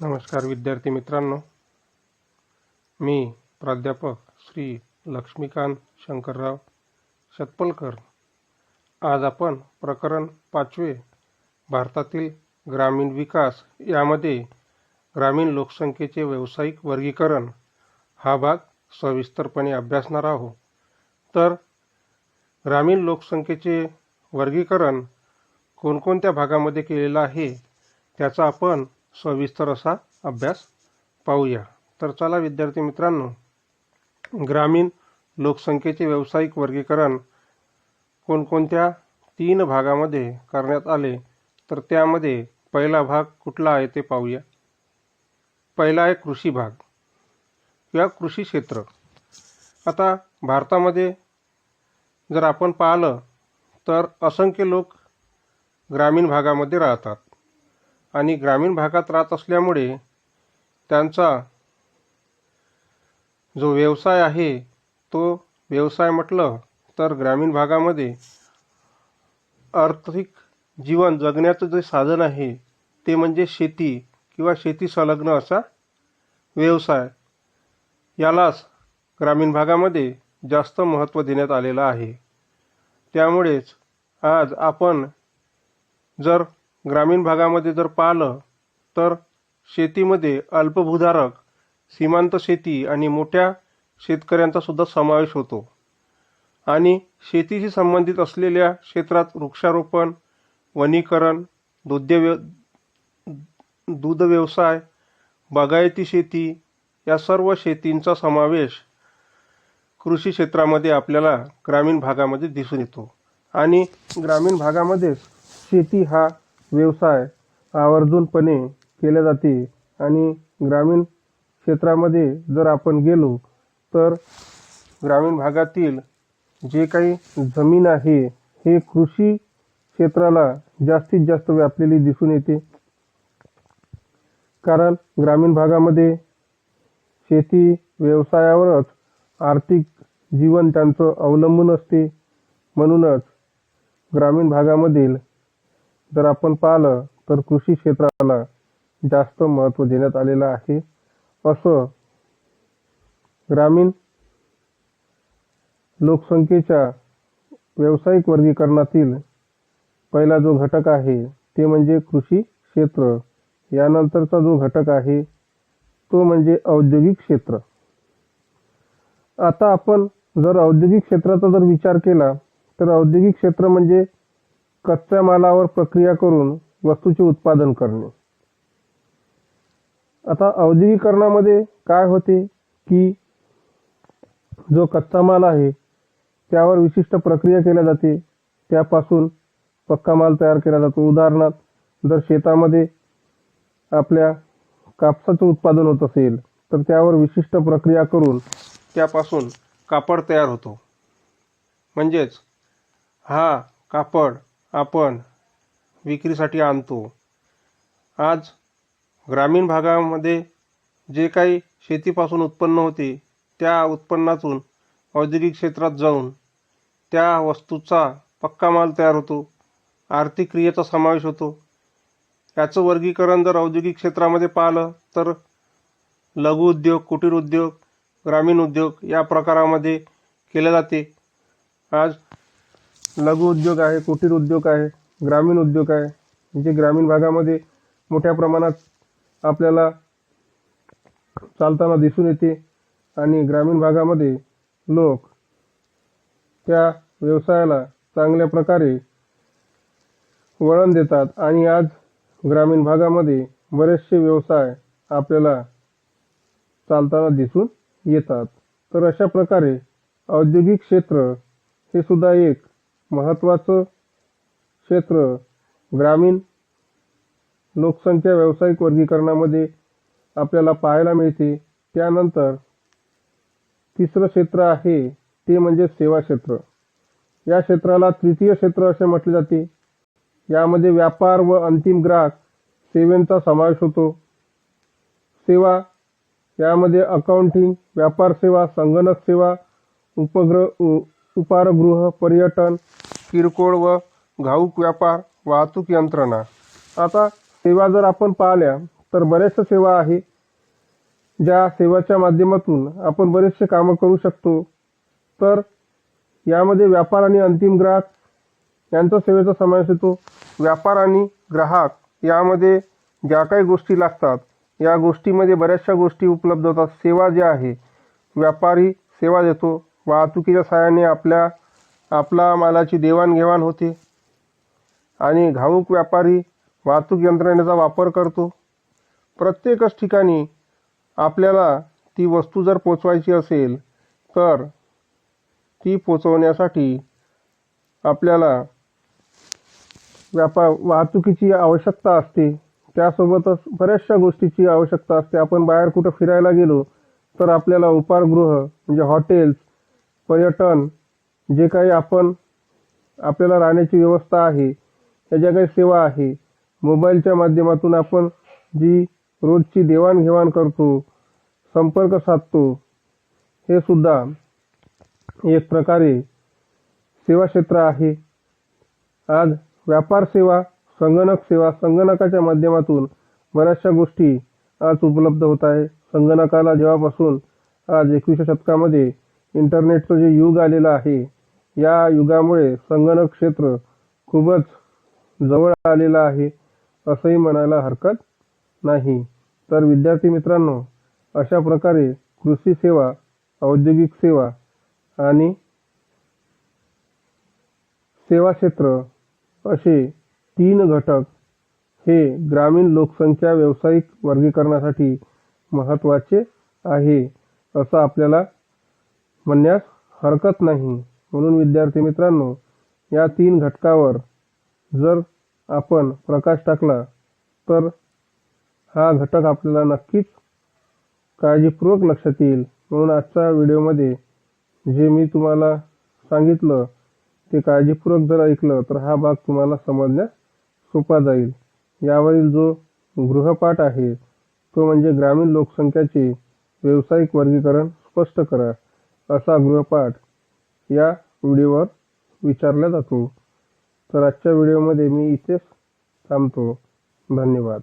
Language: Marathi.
नमस्कार विद्यार्थी मित्रांनो. मी प्राध्यापक श्री लक्ष्मीकांत शंकरराव शतपलकर आज आपण प्रकरण पाचवे भारतातील ग्रामीण विकास यामध्ये ग्रामीण लोकसंख्येचे व्यावसायिक वर्गीकरण हा भाग सविस्तरपणे अभ्यासणार आहोत. तर ग्रामीण लोकसंख्येचे वर्गीकरण कोणकोणत्या भागामध्ये केलेलं आहे त्याचा आपण सविस्तर असा अभ्यास पाहूया. तर चला विद्यार्थी मित्रांनो ग्रामीण लोकसंख्येचे व्यावसायिक वर्गीकरण कोणकोणत्या तीन भागामध्ये करण्यात आले? तर त्यामध्ये पहिला भाग कुठला आहे ते पाहूया. पहिला आहे कृषी भाग. किंवा कृषी क्षेत्र आता भारतामध्ये जर आपण पाहिलं तर असंख्य लोक ग्रामीण भागामध्ये राहतात. आणि ग्रामीण भागात राहत असल्यामुळे त्यांचा जो व्यवसाय आहे तो व्यवसाय म्हटलं तर ग्रामीण भागामध्ये आर्थिक जीवन जगण्याचं जे साधन आहे ते म्हणजे शेती किंवा शेती संलग्न असा व्यवसाय. यालाच ग्रामीण भागामध्ये जास्त महत्त्व देण्यात आलेलं आहे. त्यामुळेच आज आपण जर ग्रामीण भागामध्ये जर पाहिलं तर शेतीमध्ये अल्पभूधारक सीमांत शेती आणि मोठ्या शेतकऱ्यांचा सुद्धा समावेश होतो. आणि शेतीशी संबंधित असलेल्या क्षेत्रात वृक्षारोपण वनीकरण दुग्धव्य दूध व्यवसाय बागायती शेती या सर्व शेतींचा समावेश कृषी क्षेत्रामध्ये आपल्याला ग्रामीण भागामध्ये दिसून येतो. आणि ग्रामीण भागामध्येच शेती हा व्यवसाय आवर्जूनपणे केले जाते आणि ग्रामीण क्षेत्रामध्ये जर आपण गेलो तर ग्रामीण भागातील जे काही जमीन आहे हे कृषी क्षेत्राला जास्तीत जास्त व्यापलेली दिसून येते. कारण ग्रामीण भागामध्ये शेती व्यवसायावरच आर्थिक जीवन त्यांचं अवलंबून असते. म्हणूनच ग्रामीण भागामधील जर आपण पाहिलं तर कृषी क्षेत्राला जास्त महत्त्व देण्यात आलेलं आहे. असं ग्रामीण लोकसंख्येच्या व्यावसायिक वर्गीकरणातील पहिला जो घटक आहे ते म्हणजे कृषी क्षेत्र. यानंतरचा जो घटक आहे तो म्हणजे औद्योगिक क्षेत्र. आता आपण जर औद्योगिक क्षेत्राचा जर विचार केला तर औद्योगिक क्षेत्र म्हणजे कच्च्या मालावर प्रक्रिया करून वस्तूचे उत्पादन करणे. आता औद्योगिकरणामध्ये काय होते की जो कच्चा माल आहे त्यावर विशिष्ट प्रक्रिया केल्या जाते. त्यापासून पक्का माल तयार केला जातो. उदाहरणार्थ जर शेतामध्ये आपल्या कापसाचं उत्पादन होत असेल तर त्यावर विशिष्ट प्रक्रिया करून त्यापासून कापड तयार होतो. म्हणजेच हा कापड आपण विक्रीसाठी आणतो. आज ग्रामीण भागामध्ये जे काही शेतीपासून उत्पन्न होते त्या उत्पन्नातून औद्योगिक क्षेत्रात जाऊन त्या वस्तूचा पक्का माल तयार होतो आर्थिक क्रियेचा समावेश होतो. याचं वर्गीकरण जर औद्योगिक क्षेत्रामध्ये पाहिलं तर लघु उद्योग कुटीर उद्योग ग्रामीण उद्योग या प्रकारामध्ये केले जाते. आज लघु उद्योग आहे कुटीर उद्योग आहे ग्रामीण उद्योग आहे. जे ग्रामीण भागामध्ये मोठ्या प्रमाणात आपल्याला चालताना दिसून येते आणि ग्रामीण भागामध्ये लोक त्या व्यवसायाला चांगल्या प्रकारे वळण देतात आणि आज ग्रामीण भागामध्ये बरेचसे व्यवसाय आपल्याला चालताना दिसून येतात. तर अशा प्रकारे औद्योगिक क्षेत्र हे सुद्धा एक महत्त्वाचं क्षेत्र ग्रामीण लोकसंख्या व्यावसायिक वर्गीकरणामध्ये आपल्याला पाहायला मिळते. त्यानंतर तिसरं क्षेत्र आहे ते म्हणजे सेवा क्षेत्र. या क्षेत्राला तृतीय क्षेत्र असे म्हटले जाते. यामध्ये व्यापार व अंतिम ग्राहक सेवेंचा समावेश होतो. सेवा यामध्ये अकाउंटिंग व्यापार सेवा संगणक सेवा उपग्रह उ- उपारगृह पर्यटन किरकोळ व घाऊक व्यापार वाहतूक यंत्रणा. आता सेवा जर आपण पाहिल्या तर बऱ्याचशा सेवा आहे ज्या सेवाच्या माध्यमातून आपण बरेचसे कामं करू शकतो. तर यामध्ये व्यापार आणि अंतिम ग्राहक यांचा सेवेचा समावेश येतो व्यापार आणि ग्राहक यामध्ये ज्या काही गोष्टी लागतात या गोष्टीमध्ये बऱ्याचशा गोष्टी उपलब्ध होतात. सेवा ज्या आहे व्यापारी सेवा देतो. वाहतुकीच्या सहाय्याने आपल्या आपला मालाची देवाणघेवाण होते. आणि घाऊक व्यापारी वाहतूक यंत्रणेचा वापर करतो. प्रत्येकच ठिकाणी आपल्याला ती वस्तू जर पोचवायची असेल तर ती पोचवण्यासाठी आपल्याला व्यापार वाहतुकीची आवश्यकता असते. त्यासोबतच बऱ्याचशा गोष्टीची आवश्यकता असते. आपण बाहेर कुठं फिरायला गेलो तर आपल्याला उपहारगृह म्हणजे हॉटेल्स पर्यटन जे काही आपण आपल्याला राहण्याची व्यवस्था आहे या ज्या काही सेवा आहे मोबाईलच्या माध्यमातून आपण जी रोजची देवाणघेवाण करतो संपर्क साधतो हे सुद्धा एक प्रकारे सेवा क्षेत्र आहे. आज व्यापार सेवा संगणक सेवा संगणकाच्या माध्यमातून बऱ्याचशा गोष्टी आज उपलब्ध होत आहे. संगणकाला जेव्हापासून आज एकविसच्या शतकामध्ये इंटरनेटचं जे युग आलेलं आहे या युगामुळे संगणक क्षेत्र खूपच जवळ आलेलं आहे असंही म्हणायला हरकत नाही. तर विद्यार्थी मित्रांनो अशा प्रकारे कृषी सेवा औद्योगिक सेवा आणि सेवा क्षेत्र असे तीन घटक हे ग्रामीण लोकसंख्या व्यावसायिक वर्गीकरणासाठी महत्त्वाचे आहे असं आपल्याला म्हणण्यास हरकत नाही. म्हणून विद्यार्थी मित्रांनो या तीन घटकावर जर आपण प्रकाश टाकला तर हा घटक आपल्याला नक्कीच काळजीपूर्वक लक्षात येईल. म्हणून आजच्या व्हिडिओमध्ये जे मी तुम्हाला सांगितलं ते काळजीपूर्वक जर ऐकलं तर हा भाग तुम्हाला समजण्यास सोपा जाईल. यावरील जो गृहपाठ आहे तो म्हणजे ग्रामीण लोकसंख्याचे व्यावसायिक वर्गीकरण स्पष्ट करा. असा गृहपाठ या व्हिडिओवर विचारला जातो. तर आजच्या व्हिडिओमध्ये मी इथेच थांबतो. धन्यवाद.